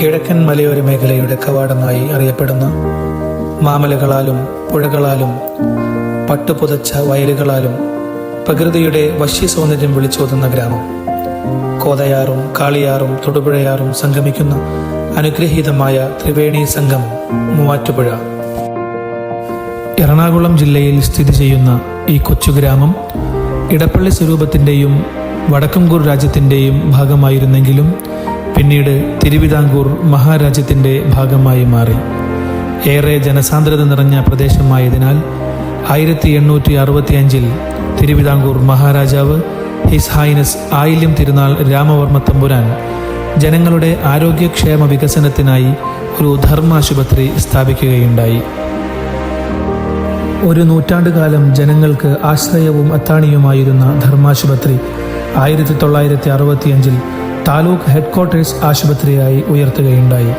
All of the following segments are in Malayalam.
കിഴക്കൻ മലയോര മേഖലയുടെ കവാടമായി അറിയപ്പെടുന്ന മാമലകളാലും പുഴകളാലും പട്ടുപുതച്ച വയലുകളാലും പ്രകൃതിയുടെ വശ്യ സൗന്ദര്യം വിളിച്ചോതുന്ന ഗ്രാമം. കോതയാറും കാളിയാറും തൊടുപുഴയാറും സംഗമിക്കുന്ന അനുഗ്രഹീതമായ ത്രിവേണി സംഗമം മൂവാറ്റുപുഴ. എറണാകുളം ജില്ലയിൽ സ്ഥിതി ചെയ്യുന്ന ഈ കൊച്ചു ഗ്രാമം ഇടപ്പള്ളി സ്വരൂപത്തിന്റെയും വടക്കംകൂർ രാജ്യത്തിന്റെയും ഭാഗമായിരുന്നെങ്കിലും പിന്നീട് തിരുവിതാംകൂർ മഹാരാജ്യത്തിന്റെ ഭാഗമായി മാറി. ഏറെ ജനസാന്ദ്രത നിറഞ്ഞ പ്രദേശമായതിനാൽ ആയിരത്തി എണ്ണൂറ്റി അറുപത്തി അഞ്ചിൽ തിരുവിതാംകൂർ മഹാരാജാവ് ഹിസ് ഹൈനസ് ആയില്യം തിരുനാൾ രാമവർമ്മ തമ്പുരാൻ ജനങ്ങളുടെ ആരോഗ്യക്ഷേമ വികസനത്തിനായി ഒരു ധർമാശുപത്രി സ്ഥാപിക്കുകയുണ്ടായി. ഒരു നൂറ്റാണ്ടുകാലം ജനങ്ങൾക്ക് ആശ്രയവും അത്താണിയുമായിരുന്ന ധർമാശുപത്രി ആയിരത്തി തൊള്ളായിരത്തി അറുപത്തിയഞ്ചിൽ താലൂക്ക് ഹെഡ്ക്വാർട്ടേഴ്സ് ആശുപത്രിയായി ഉയർത്തുകയുണ്ടായി.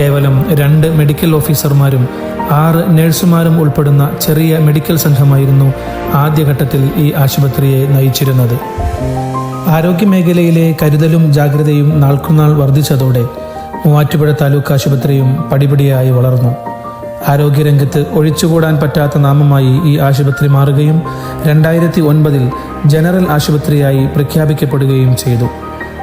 കേവലം രണ്ട് മെഡിക്കൽ ഓഫീസർമാരും ആറ് നഴ്സുമാരും ഉൾപ്പെടുന്ന ചെറിയ മെഡിക്കൽ സംഘമായിരുന്നു ആദ്യഘട്ടത്തിൽ ഈ ആശുപത്രിയെ നയിച്ചിരുന്നത്. ആരോഗ്യമേഖലയിലെ കരുതലും ജാഗ്രതയും നാൾക്കുനാൾ വർദ്ധിച്ചതോടെ മൂവാറ്റുപുഴ താലൂക്ക് ആശുപത്രിയും പടിപടിയായി വളർന്നു. ആരോഗ്യരംഗത്ത് ഒഴിച്ചുകൂടാൻ പറ്റാത്ത നാമമായി ഈ ആശുപത്രി മാറുകയും രണ്ടായിരത്തി ഒൻപതിൽ ജനറൽ ആശുപത്രിയായി പ്രഖ്യാപിക്കപ്പെടുകയും ചെയ്തു.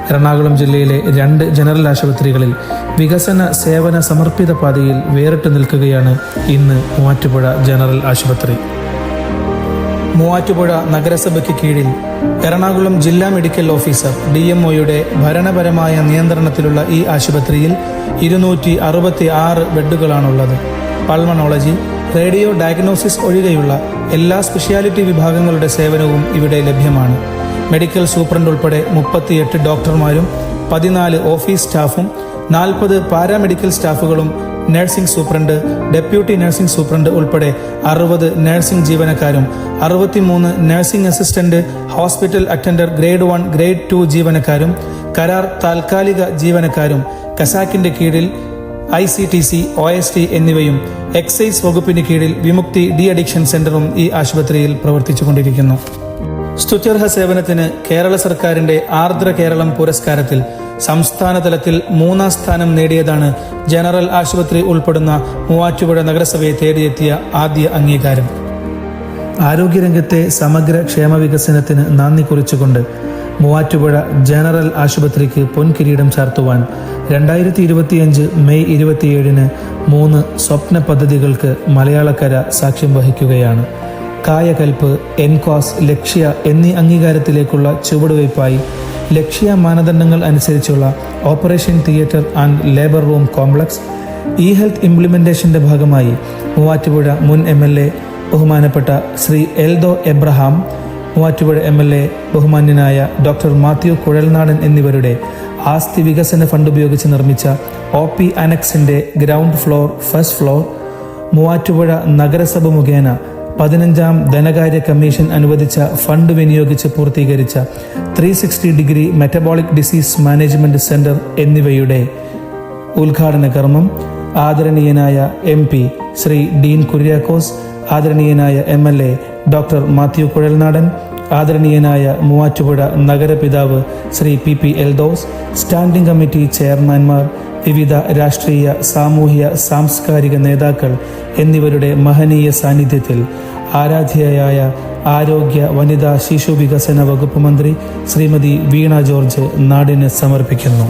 എറണാകുളം ജില്ലയിലെ രണ്ട് ജനറൽ ആശുപത്രികളിൽ വികസന സേവന സമർപ്പിത പാതയിൽ വേറിട്ട് നിൽക്കുകയാണ് ഇന്ന് മൂവാറ്റുപുഴ ജനറൽ ആശുപത്രി. മൂവാറ്റുപുഴ നഗരസഭയ്ക്ക് കീഴിൽ എറണാകുളം ജില്ലാ മെഡിക്കൽ ഓഫീസർ ഡി എം ഒയുടെ ഭരണപരമായ നിയന്ത്രണത്തിലുള്ള ഈ ആശുപത്രിയിൽ ഇരുന്നൂറ്റി അറുപത്തി ആറ് ബെഡുകളാണുള്ളത്. പൾമണോളജി റേഡിയോ ഡയഗ്നോസിസ് ഒഴികെയുള്ള എല്ലാ സ്പെഷ്യാലിറ്റി വിഭാഗങ്ങളുടെ സേവനവും ഇവിടെ ലഭ്യമാണ്. മെഡിക്കൽ സൂപ്രണ്ട് ഉൾപ്പെടെ മുപ്പത്തിയെട്ട് ഡോക്ടർമാരും പതിനാല് ഓഫീസ് സ്റ്റാഫും നാൽപ്പത് paramedical സ്റ്റാഫുകളും nursing superintendent deputy nursing superintendent ഉൾപ്പെടെ അറുപത് നഴ്സിംഗ് ജീവനക്കാരും അറുപത്തിമൂന്ന് nursing assistant hospital attender grade one grade two ജീവനക്കാരും കരാർ താൽക്കാലിക ജീവനക്കാരും കസാക്കിന്റെ കീഴിൽ I C T C O S T എന്നിവയും എക്സൈസ് വകുപ്പിന് കീഴിൽ വിമുക്തി ഡി അഡിക്ഷൻ സെന്ററും ഈ ആശുപത്രിയിൽ പ്രവർത്തിച്ചുകൊണ്ടിരിക്കുന്നു. സ്തുത്യർഹ സേവനത്തിന് കേരള സർക്കാരിന്റെ ആർദ്ര കേരളം പുരസ്കാരത്തിൽ സംസ്ഥാന തലത്തിൽ മൂന്നാം സ്ഥാനം നേടിയതാണ് ജനറൽ ആശുപത്രി ഉൾപ്പെടുന്ന മൂവാറ്റുപുഴ നഗരസഭയെ തേടിയെത്തിയ ആദ്യ അംഗീകാരം. ആരോഗ്യരംഗത്തെ സമഗ്ര ക്ഷേമ വികസനത്തിന് നന്ദി കുറിച്ചുകൊണ്ട് മൂവാറ്റുപുഴ ജനറൽ ആശുപത്രിക്ക് പൊൻകിരീടം ചാർത്തുവാൻ രണ്ടായിരത്തി ഇരുപത്തിയഞ്ച് മെയ് ഇരുപത്തിയേഴിന് മൂന്ന് സ്വപ്ന പദ്ധതികൾക്ക് മലയാളക്കര സാക്ഷ്യം വഹിക്കുകയാണ്. കായകൽപ്പ് എൻകോസ് ലക്ഷ്യ എന്നീ അംഗീകാരത്തിലേക്കുള്ള ചുവടുവയ്പായി ലക്ഷ്യ മാനദണ്ഡങ്ങൾ അനുസരിച്ചുള്ള operation theatre and labour room complex e health ഇംപ്ലിമെന്റേഷന്റെ ഭാഗമായി മൂവാറ്റുപുഴ മുൻ എം എൽ എ ബഹുമാനപ്പെട്ട Shri Eldo Abraham Muvattupuzha M L A ബഹുമാന്യനായ ഡോക്ടർ മാത്യു കുഴൽനാടൻ എന്നിവരുടെ ആസ്തി വികസന ഫണ്ട് ഉപയോഗിച്ച് നിർമ്മിച്ച O P അനക്സിന്റെ ground floor first floor Muvattupuzha നഗരസഭ മുഖേന പതിനഞ്ചാം ധനകാര്യ കമ്മീഷൻ അനുവദിച്ച ഫണ്ട് വിനിയോഗിച്ച് പൂർത്തീകരിച്ച three sixty degree metabolic disease management centre എന്നിവയുടെ ഉദ്ഘാടന കർമ്മം ആദരണീയനായ എം പി ശ്രീ ഡീൻ കുര്യാക്കോസ് ആദരണീയനായ M L A doctor Mathew Kuzhalnadan ആദരണീയനായ Muvattupuzha നഗരപിതാവ് Shri P P Eldhose standing committee ചെയർമാൻമാർ വിവിധ രാഷ്ട്രീയ സാമൂഹ്യ സാംസ്കാരിക നേതാക്കൾ എന്നിവരുടെ മഹനീയ സാന്നിധ്യത്തിൽ ആരാധ്യയായ ആരോഗ്യ വനിതാ ശിശു വികസന വകുപ്പ് മന്ത്രി ശ്രീമതി വീണ ജോർജ് നാടിന് സമർപ്പിക്കുന്നു.